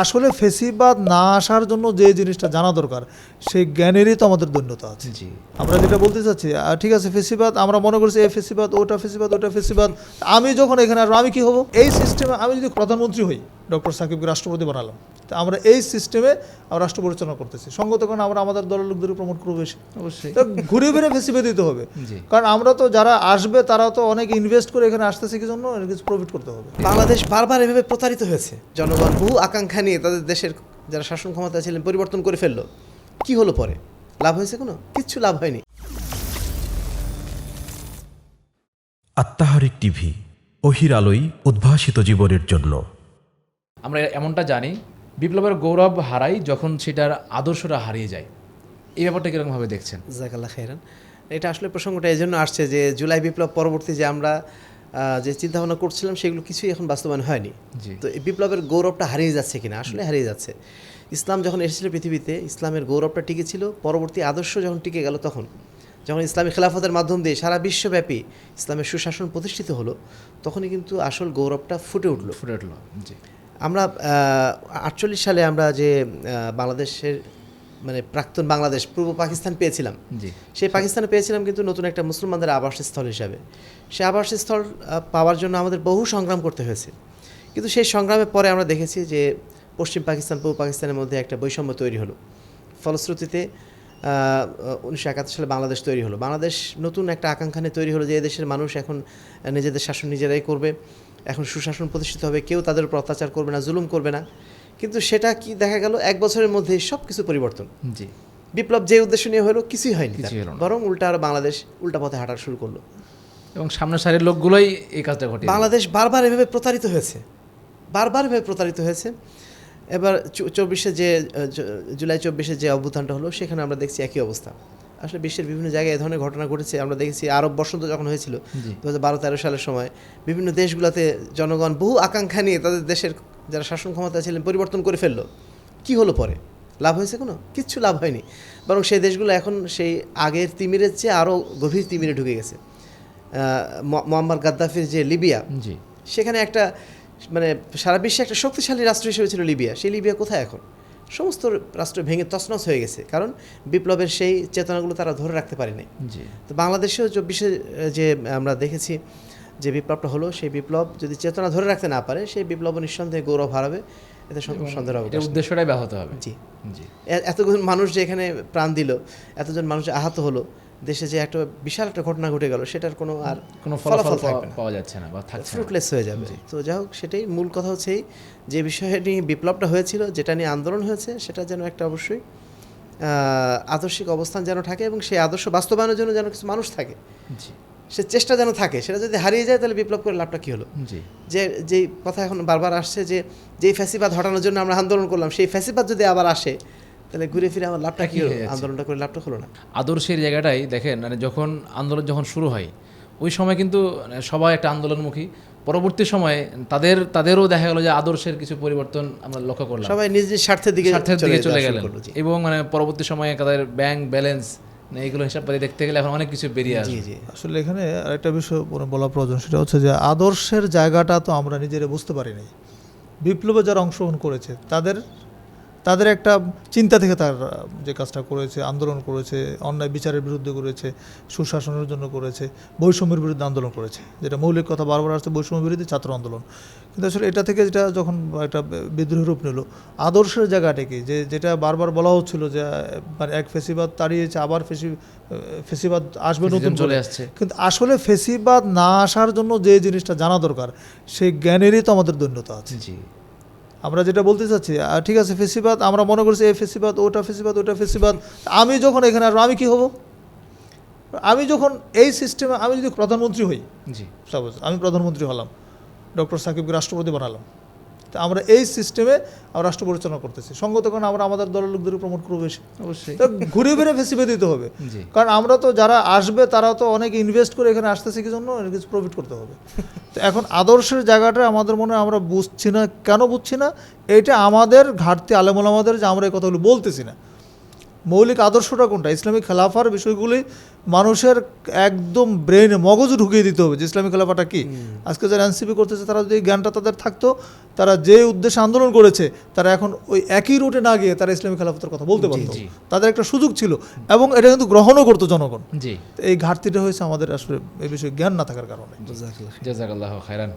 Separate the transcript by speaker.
Speaker 1: আসলে ফেসিবাদ না আসার জন্য যে জিনিসটা জানা দরকার সেই জ্ঞানেরই তো আমাদের দৈন্যতা আছে।
Speaker 2: জি।
Speaker 1: আমরা যেটা বলতে চাচ্ছি ঠিক আছে ফেসিবাদ আমরা মনে করছি এই ফেসিবাদ ওটা ফেসিবাদ ওটা ফেসিবাদ। আমি যখন এখানে আসব আমি কি হব? এই সিস্টেমে আমি যদি প্রধানমন্ত্রী হই ডক্টর সাকিবকে রাষ্ট্রপতি বানালাম। তো আমরা এই সিস্টেমে আমরা রাষ্ট্র পরিচালনা করতেছি। সঙ্গত কারণে আমরা আমাদের দলের লোকদের প্রমোট করব বেশি।
Speaker 2: অবশ্যই।
Speaker 1: তো ঘুরে ফিরে ফেসিবাদ দিতে হবে। কারণ আমরা তো যারা আসবে তারা তো অনেক ইনভেস্ট করে এখানে আসতেছে কি জন্য? কিছু প্রফিট করতে হবে।
Speaker 3: বাংলাদেশ বারবার এভাবে প্রতারিত হয়েছে। জনগণ বহু আকাঙ্ক্ষা নিয়ে তাদের দেশের যারা শাসন ক্ষমতা ছিলেন পরিবর্তন করে ফেলল। কি হলো পরে? লাভ হয়েছে কোনো? কিচ্ছু লাভ হয়নি।
Speaker 4: আত্মাহারিক টিভি অহির আলোই উদ্ভাসিত জীবনের জন্য।
Speaker 2: আমরা এমনটা জানি বিপ্লবের গৌরব হারাই যখন সেটার আদর্শটা হারিয়ে যায়। এই ব্যাপারটা কীরকমভাবে দেখছেন?
Speaker 3: জাকাল্লা খাইরান এটা আসলে প্রসঙ্গটা এই জন্য আসছে যে জুলাই বিপ্লব পরবর্তী যে আমরা যে চিন্তাভাবনা করছিলাম সেগুলো কিছুই এখন বাস্তবায়ন হয়নি। তো এই বিপ্লবের গৌরবটা হারিয়ে যাচ্ছে কিনা? আসলে হারিয়ে যাচ্ছে। ইসলাম যখন এসেছিল পৃথিবীতে ইসলামের গৌরবটা টিকে ছিল পরবর্তী আদর্শ যখন টিকে গেল তখন যখন ইসলামী খেলাফতের মাধ্যম দিয়ে সারা বিশ্বব্যাপী ইসলামের সুশাসন প্রতিষ্ঠিত হলো তখনই কিন্তু আসল গৌরবটা ফুটে উঠল।
Speaker 2: ফুটে উঠল জি।
Speaker 3: আমরা আটচল্লিশ সালে আমরা যে বাংলাদেশের মানে প্রাক্তন বাংলাদেশ পূর্ব পাকিস্তান পেয়েছিলাম। সেই পাকিস্তানে পেয়েছিলাম কিন্তু নতুন একটা মুসলমানদের আবাসস্থল হিসাবে। সেই আবাসস্থল পাওয়ার জন্য আমাদের বহু সংগ্রাম করতে হয়েছে। কিন্তু সেই সংগ্রামের পরে আমরা দেখেছি যে পশ্চিম পাকিস্তান পূর্ব পাকিস্তানের মধ্যে একটা বৈষম্য তৈরি হলো। ফলশ্রুতিতে উনিশশো একাত্তর সালে বাংলাদেশ তৈরি হলো। বাংলাদেশ নতুন একটা আকাঙ্ক্ষা নিয়ে তৈরি হলো যে এদেশের মানুষ এখন নিজেদের শাসন নিজেরাই করবে এখন সুশাসন প্রতিষ্ঠিত হবে কেউ তাদের উপর অত্যাচার করবে না জুলুম করবে না। কিন্তু সেটা কি দেখা গেল এক বছরের মধ্যে সব কিছু পরিবর্তন।
Speaker 2: জি।
Speaker 3: বিপ্লব যে উদ্দেশ্য নিয়ে হলো কিছুই হয়নি। বরং উল্টা আর বাংলাদেশ উল্টা পথে হাঁটা শুরু করল।
Speaker 2: এবং সামনের সারির লোকগুলোই এই কাজটা ঘটে
Speaker 3: বাংলাদেশ বারবার এভাবে প্রতারিত হয়েছে। বারবার এভাবে প্রতারিত হয়েছে। এবার চব্বিশে যে জুলাই চব্বিশে যে অভ্যুত্থানটা হলো সেখানে আমরা দেখছি একই অবস্থা। আসলে বিশ্বের বিভিন্ন জায়গায় এ ধরনের ঘটনা ঘটেছে। আমরা দেখেছি আরব বসন্ত যখন হয়েছিল দু হাজার বারো তেরো সালের সময় বিভিন্ন দেশগুলোতে জনগণ বহু আকাঙ্ক্ষা নিয়ে তাদের দেশের যারা শাসন ক্ষমতা ছিলেন পরিবর্তন করে ফেলল। কি হলো পরে? লাভ হয়েছে কোনো? কিচ্ছু লাভ হয়নি। বরং সেই দেশগুলো এখন সেই আগের তিমিরের চেয়ে আরও গভীর তিমিরে ঢুকে গেছে। আহ, মো- গাদ্দাফির যে লিবিয়া
Speaker 2: জি।
Speaker 3: সেখানে একটা মানে সারা বিশ্বে একটা শক্তিশালী রাষ্ট্র হিসেবে ছিল লিবিয়া। সেই লিবিয়া কোথায় এখন? সমস্ত রাষ্ট্র ভেঙে তছনছ হয়ে গেছে। কারণ বিপ্লবের সেই চেতনাগুলো তারা ধরে রাখতে পারেনি।
Speaker 2: জি।
Speaker 3: তো বাংলাদেশেও চব্বিশে যে আমরা দেখেছি যে বিপ্লবটা হলো সেই বিপ্লব যদি চেতনা ধরে রাখতে না পারে সেই বিপ্লব নিঃসন্দেহে গৌরব হারাবে। এতে সন- সন্দেহের
Speaker 2: এটার
Speaker 3: অবকাশ নেই।
Speaker 2: উদ্দেশ্যটাই ব্যাহত হবে।
Speaker 3: জি।
Speaker 2: জি।
Speaker 3: এতজন মানুষ যে এখানে প্রাণ দিল এতজন মানুষ আহত হলো দেশে যে একটা বিশাল একটা ঘটনা ঘটে গেল সেটার কোনো আর
Speaker 2: কোনো
Speaker 3: ফলাফল থাকবে না।
Speaker 2: পাওয়া যাচ্ছে না বা থাকছে
Speaker 3: ফ্রুটলেস হয়ে যাবে। তো যাই হোক সেটাই মূল কথা হচ্ছে যে বিষয়ে নিয়ে বিপ্লবটা হয়েছিল যেটা নিয়ে আন্দোলন হয়েছে সেটা যেন একটা অবশ্যই আদর্শিক অবস্থান যেন থাকে এবং সেই আদর্শ বাস্তবায়নের জন্য যেন কিছু মানুষ থাকে। সে চেষ্টা যেন থাকে সেটা যদি হারিয়ে যায় তাহলে বিপ্লব করে লাভটা কী হলো? যে যেই কথা এখন বারবার আসছে যে যেই ফ্যাসিবাদ হটানোর জন্য আমরা আন্দোলন করলাম সেই ফ্যাসিবাদ যদি আবার আসে তাহলে ঘুরে ফিরে আমার লাভটা কী
Speaker 2: হয়ে
Speaker 3: আন্দোলনটা করে লাভটা হলো না।
Speaker 2: আদর্শের জায়গাটাই দেখেন মানে যখন আন্দোলন যখন শুরু হয় ওই সময় কিন্তু মানে সবাই একটা আন্দোলনমুখী। পরবর্তী সময়ে তাদের তাদেরও দেখা গেল যে আদর্শের কিছু পরিবর্তন আমরা লক্ষ্য করলাম।
Speaker 3: সবাই নিজ নিজ স্বার্থের দিকে
Speaker 2: স্বার্থের দিকে চলে গেলেন। এবং মানে পরবর্তী সময়ে তাদের ব্যাংক ব্যালেন্স এইগুলো হিসাব পাতি দেখতে গেলে এখন অনেক কিছু বেরিয়ে আসে
Speaker 1: আসলে এখানে আরেকটা বিষয় বলা প্রয়োজন সেটা হচ্ছে যে আদর্শের জায়গাটা তো আমরা নিজেরা বুঝতে পারিনি। বিপ্লবে যারা অংশগ্রহণ করেছে তাদের তাদের একটা চিন্তা থেকে তার যে কাজটা করেছে আন্দোলন করেছে অন্যায় বিচারের বিরুদ্ধে করেছে সুশাসনের জন্য করেছে বৈষম্যের বিরুদ্ধে আন্দোলন করেছে। যেটা মৌলিক কথা বারবার আসছে বৈষম্য বিরুদ্ধে ছাত্র আন্দোলন। কিন্তু আসলে এটা থেকে যেটা যখন একটা বিদ্রোহ রূপ নিল আদর্শের জায়গাটা কি? যে যেটা বারবার বলা হচ্ছিল যে মানে এক ফেসিবাদ তাড়িয়েছে আবার ফেসি ফেসিবাদ আসবে নতুন
Speaker 2: চলে আসছে।
Speaker 1: কিন্তু আসলে ফেসিবাদ না আসার জন্য যে জিনিসটা জানা দরকার সেই জ্ঞানেরই তো আমাদের দৈন্যতা আছে।
Speaker 2: জি।
Speaker 1: আমরা যেটা বলতে চাচ্ছি ঠিক আছে ফেসিবাদ আমরা মনে করছি এ ফেসিবাদ ওটা ফেসিবাদ ওটা ফেসিবাদ। আমি যখন এখানে আসব আমি কি হব? আমি যখন এই সিস্টেমে আমি যদি প্রধানমন্ত্রী হই
Speaker 2: জি।
Speaker 1: সাপোজ আমি প্রধানমন্ত্রী হলাম ডক্টর সাকিবকে রাষ্ট্রপতি বানালাম। তা আমরা এই সিস্টেমে আমরা রাষ্ট্র পরিচালনা করতেছি। সঙ্গত কারণ আমরা আমাদের দলের লোকদের প্রমোট করব বেশি।
Speaker 2: অবশ্যই।
Speaker 1: তো ঘুরে ফিরে ফেসিবাদ দিতে হবে। কারণ আমরা তো যারা আসবে তারা তো অনেক ইনভেস্ট করে এখানে আসতেছে কি জন্য? কিছু প্রফিট করতে হবে। তো এখন আদর্শের জায়গাটা আমাদের মনে হয় আমরা বুঝছি না। কেন বুঝছি না? এটা আমাদের ঘাটতি আলেমুল আমাদের যে আমরা এই কথাগুলো বলতেছি না। মৌলিক আদর্শটা কোনটা? ইসলামিক খেলাফার বিষয়গুলি মানুষের একদম ব্রেনে মগজে ঢুকিয়ে দিতে হবে যে ইসলামিক খেলাফাটা কি? আজকে যারা এনসিপি করতেছে তারা যদি জ্ঞানটা তাদের থাকতো তারা যে উদ্দেশ্যে আন্দোলন করেছে তারা এখন ওই একই রুটে না গিয়ে তারা ইসলামিক খেলাফতের কথা বলতে পারতো। তাদের একটা সুযোগ ছিল এবং এটা কিন্তু গ্রহণও করতো জনগণ। এই ঘাটতিটা হয়েছে আমাদের আসলে এই বিষয়ে জ্ঞান না থাকার কারণে।
Speaker 2: জাজাকাল্লাহ খায়রান।